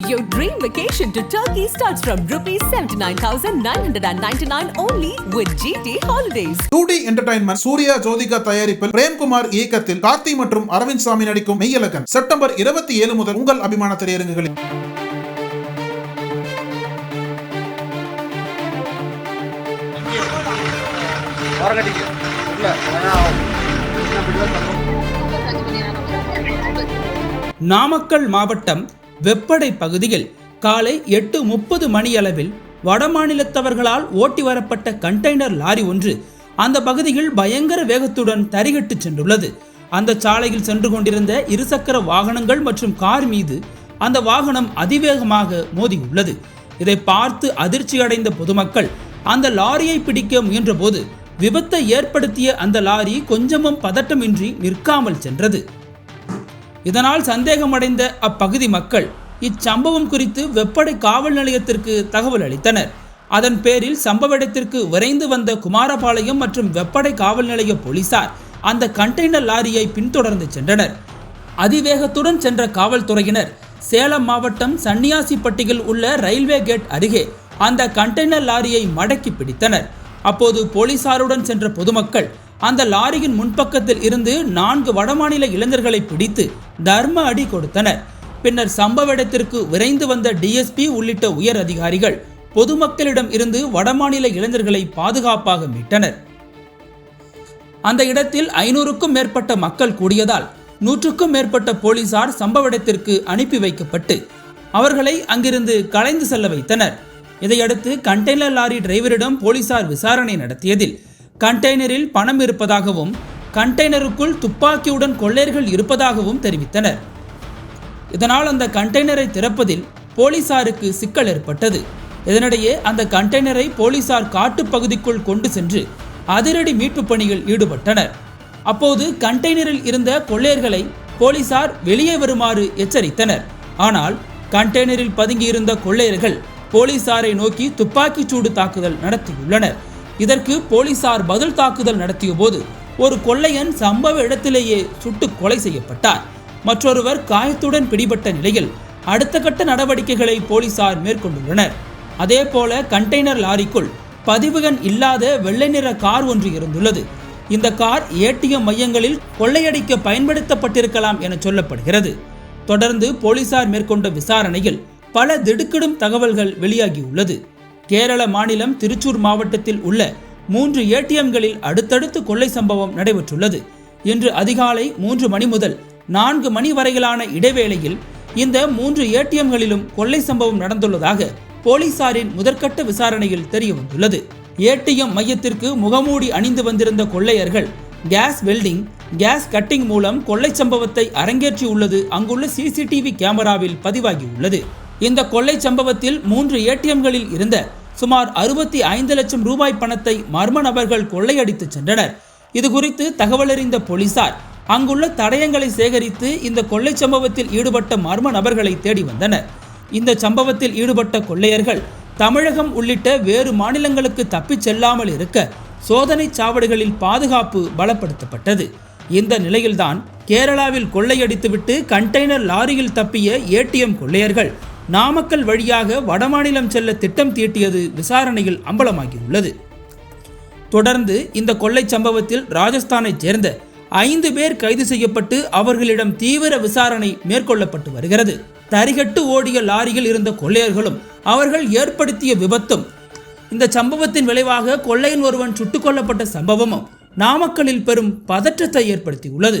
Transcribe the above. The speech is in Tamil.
Your dream vacation to Turkey starts from rupees 79,999 only with GT Holidays. Two D entertainment Suriya Jyothika தயாரிப்பில் பிரேம்குமார் இயக்கத்தில் கார்த்தி மற்றும் அரவிந்த் சாமி நடிக்கும் மெய்யலகன் செப்டம்பர் இருபத்தி ஏழு முதல் உங்கள் அபிமான திரையரங்குகளில். நாமக்கல் மாவட்டம் வெப்படை பகுதியில் காலை எட்டு முப்பது மணியளவில் வடமாநிலத்தவர்களால் ஓட்டி வரப்பட்ட கண்டெய்னர் லாரி ஒன்று அந்த பகுதியில் பயங்கர வேகத்துடன் தரிகட்டு சென்றுள்ளது. அந்த சாலையில் சென்று கொண்டிருந்த இருசக்கர வாகனங்கள் மற்றும் கார் மீது அந்த வாகனம் அதிவேகமாக மோதியுள்ளது. இதை பார்த்து அதிர்ச்சியடைந்த பொதுமக்கள் அந்த லாரியை பிடிக்க முயன்றபோது விபத்தை ஏற்படுத்திய அந்த லாரி கொஞ்சமும் பதட்டமின்றி நிற்காமல் சென்றது. இதனால் சந்தேகமடைந்த அப்பகுதி மக்கள் இச்சம்பவம் குறித்து வெப்படை காவல் நிலையத்திற்கு தகவல் அளித்தனர். அதன் பேரில் சம்பவ இடத்திற்கு விரைந்து வந்த குமாரபாளையம் மற்றும் வெப்படை காவல் நிலைய போலீசார் அந்த கண்டெய்னர் லாரியை பின்தொடர்ந்து சென்றனர். அதிவேகத்துடன் சென்ற காவல்துறையினர் சேலம் மாவட்டம் சன்னியாசிப்பட்டியில் உள்ள ரயில்வே கேட் அருகே அந்த கண்டெய்னர் லாரியை மடக்கி பிடித்தனர். அப்போது போலீசாருடன் சென்ற பொதுமக்கள் அந்த லாரியின் முன்பக்கத்தில் இருந்து நான்கு வடமாநில இளைஞர்களை பிடித்து தர்ம அடி கொடுத்தனர். பின்னர் சம்பவ இடத்திற்கு விரைந்து வந்த டிஎஸ்பி உள்ளிட்ட உயர் அதிகாரிகள் பொதுமக்களிடம் இருந்து வடமாநில இளைஞர்களை பாதுகாப்பாக மீட்டனர். அந்த இடத்தில் ஐநூறுக்கும் மேற்பட்ட மக்கள் கூடியதால் நூற்றுக்கும் மேற்பட்ட போலீசார் சம்பவ இடத்திற்கு அனுப்பி வைக்கப்பட்டு அவர்களை அங்கிருந்து கலைந்து செல்ல வைத்தனர். இதையடுத்து கண்டெய்னர் லாரி டிரைவரிடம் போலீசார் விசாரணை நடத்தியதில் கண்டெய்னரில் பணம் இருப்பதாகவும் கண்டெய்னருக்குள் துப்பாக்கியுடன் கொள்ளையர்கள் இருப்பதாகவும் தெரிவித்தனர். இதனால் அந்த கண்டெய்னரை திறப்பதில் போலீசாருக்கு சிக்கல் ஏற்பட்டது. இதனிடையே அந்த கண்டெய்னரை போலீசார் காட்டுப்பகுதிக்குள் கொண்டு சென்று அதிரடி மீட்பு பணியில் ஈடுபட்டனர். அப்போது கண்டெய்னரில் இருந்த கொள்ளையர்களை போலீசார் வெளியே வருமாறு எச்சரித்தனர். ஆனால் கண்டெய்னரில் பதுங்கியிருந்த கொள்ளையர்கள் போலீசாரை நோக்கி துப்பாக்கிச் சூடு தாக்குதல் நடத்தியுள்ளனர். இதற்கு போலீசார் பதில் தாக்குதல் நடத்திய போது ஒரு கொள்ளையன் சம்பவ இடத்திலேயே சுட்டு கொலை செய்யப்பட்டார். மற்றொருவர் காயத்துடன் பிடிபட்ட நிலையில் அடுத்த கட்ட நடவடிக்கைகளை போலீசார் மேற்கொண்டுள்ளனர். அதேபோல கண்டெய்னர் லாரிக்குள் பதிவுகன் இல்லாத வெள்ளை நிற கார் ஒன்று இருந்துள்ளது. இந்த கார் ஏடிஎம் மையங்களில் கொள்ளையடிக்க பயன்படுத்தப்பட்டிருக்கலாம் என சொல்லப்படுகிறது. தொடர்ந்து போலீசார் மேற்கொண்ட விசாரணையில் பல திடுக்கிடும் தகவல்கள் வெளியாகியுள்ளது. கேரள மாநிலம் திருச்சூர் மாவட்டத்தில் உள்ள மூன்று ஏடிஎம்களில் அடுத்தடுத்து கொள்ளை சம்பவம் நடைபெற்றுள்ளது. இன்று அதிகாலை மூன்று மணி முதல் நான்கு மணி வரையிலான இடைவேளையில் இந்த மூன்று ஏடிஎம்களிலும் கொள்ளை சம்பவம் நடந்துள்ளதாக போலீசாரின் முதற்கட்ட விசாரணையில் தெரியவந்துள்ளது. ஏடிஎம் மையத்திற்கு முகமூடி அணிந்து வந்திருந்த கொள்ளையர்கள் கேஸ் வெல்டிங் கேஸ் கட்டிங் மூலம் கொள்ளை சம்பவத்தை அரங்கேற்றியுள்ளது அங்குள்ள சிசிடிவி கேமராவில் பதிவாகியுள்ளது. இந்த கொள்ளை சம்பவத்தில் மூன்று ஏடிஎம்களில் இருந்த சுமார் அறுபத்தி ஐந்து லட்சம் ரூபாய் பணத்தை மர்ம நபர்கள் கொள்ளையடித்து சென்றனர். இது குறித்து தகவலறிந்த போலீசார் அங்குள்ள தடயங்களை சேகரித்து இந்த கொள்ளை சம்பவத்தில் ஈடுபட்ட மர்ம நபர்களை தேடி வந்தனர். இந்த சம்பவத்தில் ஈடுபட்ட கொள்ளையர்கள் தமிழகம் உள்ளிட்ட வேறு மாநிலங்களுக்கு தப்பிச் செல்லாமல் இருக்க சோதனை சாவடிகளில் பாதுகாப்பு பலப்படுத்தப்பட்டது. இந்த நிலையில்தான் கேரளாவில் கொள்ளையடித்துவிட்டு கண்டெய்னர் லாரியில் தப்பிய ஏடிஎம் கொள்ளையர்கள் நாமக்கல் வழியாக வடமாநிலம் செல்ல திட்டம் தீட்டியது விசாரணையில் அம்பலமாகியுள்ளது. தொடர்ந்து இந்த கொள்ளை சம்பவத்தில் ராஜஸ்தானைச் சேர்ந்த ஐந்து பேர் கைது செய்யப்பட்டு அவர்களிடம் தீவிர விசாரணை மேற்கொள்ளப்பட்டு வருகிறது. தரிகட்டு ஓடிய லாரியில் இருந்த கொள்ளையர்களும் அவர்கள் ஏற்படுத்திய விபத்தும் இந்த சம்பவத்தின் விளைவாக கொள்ளையன் ஒருவன் சுட்டுக் கொல்லப்பட்ட சம்பவமும் நாமக்கலில் பெரும் பதற்றத்தை ஏற்படுத்தியுள்ளது.